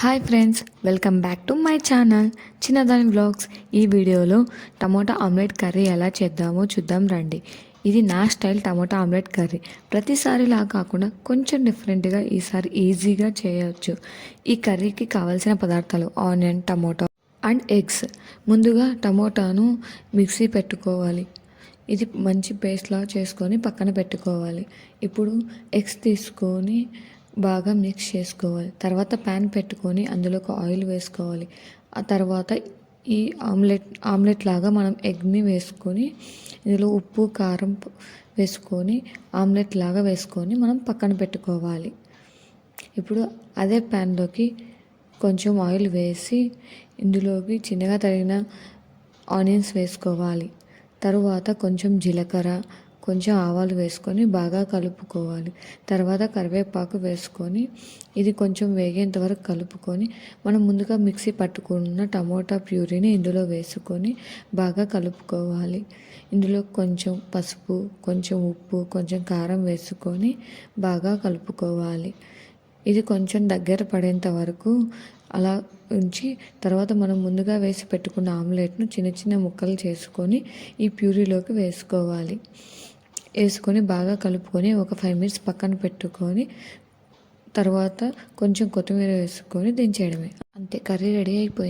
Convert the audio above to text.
Hi friends welcome back to my channel చిన్నదాని vlogs ఈ వీడియోలో టమోటా ఆమ్లెట్ కర్రీ ఎలా చేద్దామో చూద్దాం రండి. ఇది నా స్టైల్ టమోటా ఆమ్లెట్ కర్రీ. ప్రతిసారిలా కాకుండా కొంచెం డిఫరెంట్గా ఈసారి ఈజీగా చేయవచ్చు ఈ కర్రీకి కావాల్సిన పదార్థాలు ఆనియన్ టమోటా అండ్ ఎగ్స్. ముందుగా టమోటాను మిక్సీ పెట్టుకోవాలి. ఇది మంచి పేస్ట్లా చేసుకొని పక్కన పెట్టుకోవాలి. ఇప్పుడు ఎగ్స్ తీసుకొని బాగా మిక్స్ చేసుకోవాలి. తర్వాత ప్యాన్ పెట్టుకొని అందులోకి ఆయిల్ వేసుకోవాలి. ఆ తర్వాత ఈ ఆమ్లెట్ ఆమ్లెట్ లాగా మనం ఎగ్ని వేసుకొని ఇందులో ఉప్పు కారం వేసుకొని ఆమ్లెట్ లాగా వేసుకొని మనం పక్కన పెట్టుకోవాలి. ఇప్పుడు అదే ప్యాన్లోకి కొంచెం ఆయిల్ వేసి ఇందులోకి చిన్నగా తరిగిన ఆనియన్స్ వేసుకోవాలి. తరువాత కొంచెం జీలకర్ర కొంచెం ఆవాలు వేసుకొని బాగా కలుపుకోవాలి. తర్వాత కరివేపాకు వేసుకొని ఇది కొంచెం వేగేంత వరకు కలుపుకొని మనం ముందుగా మిక్సీ పట్టుకున్న టమోటా ప్యూరీని ఇందులో వేసుకొని బాగా కలుపుకోవాలి. ఇందులో కొంచెం పసుపు కొంచెం ఉప్పు కొంచెం కారం వేసుకొని బాగా కలుపుకోవాలి. ఇది కొంచెం దగ్గర పడేంత వరకు అలా ఉంచి తర్వాత మనం ముందుగా వేసి పెట్టుకున్న ఆమ్లెట్ను చిన్న చిన్న ముక్కలు చేసుకొని ఈ ప్యూరీలోకి వేసుకోవాలి. వేసుకొని బాగా కలుపుకొని ఒక ఫైవ్ మినిట్స్ పక్కన పెట్టుకొని తర్వాత కొంచెం కొత్తిమీర వేసుకొని దించేయడమే. అంతే కర్రీ రెడీ అయిపోయింది.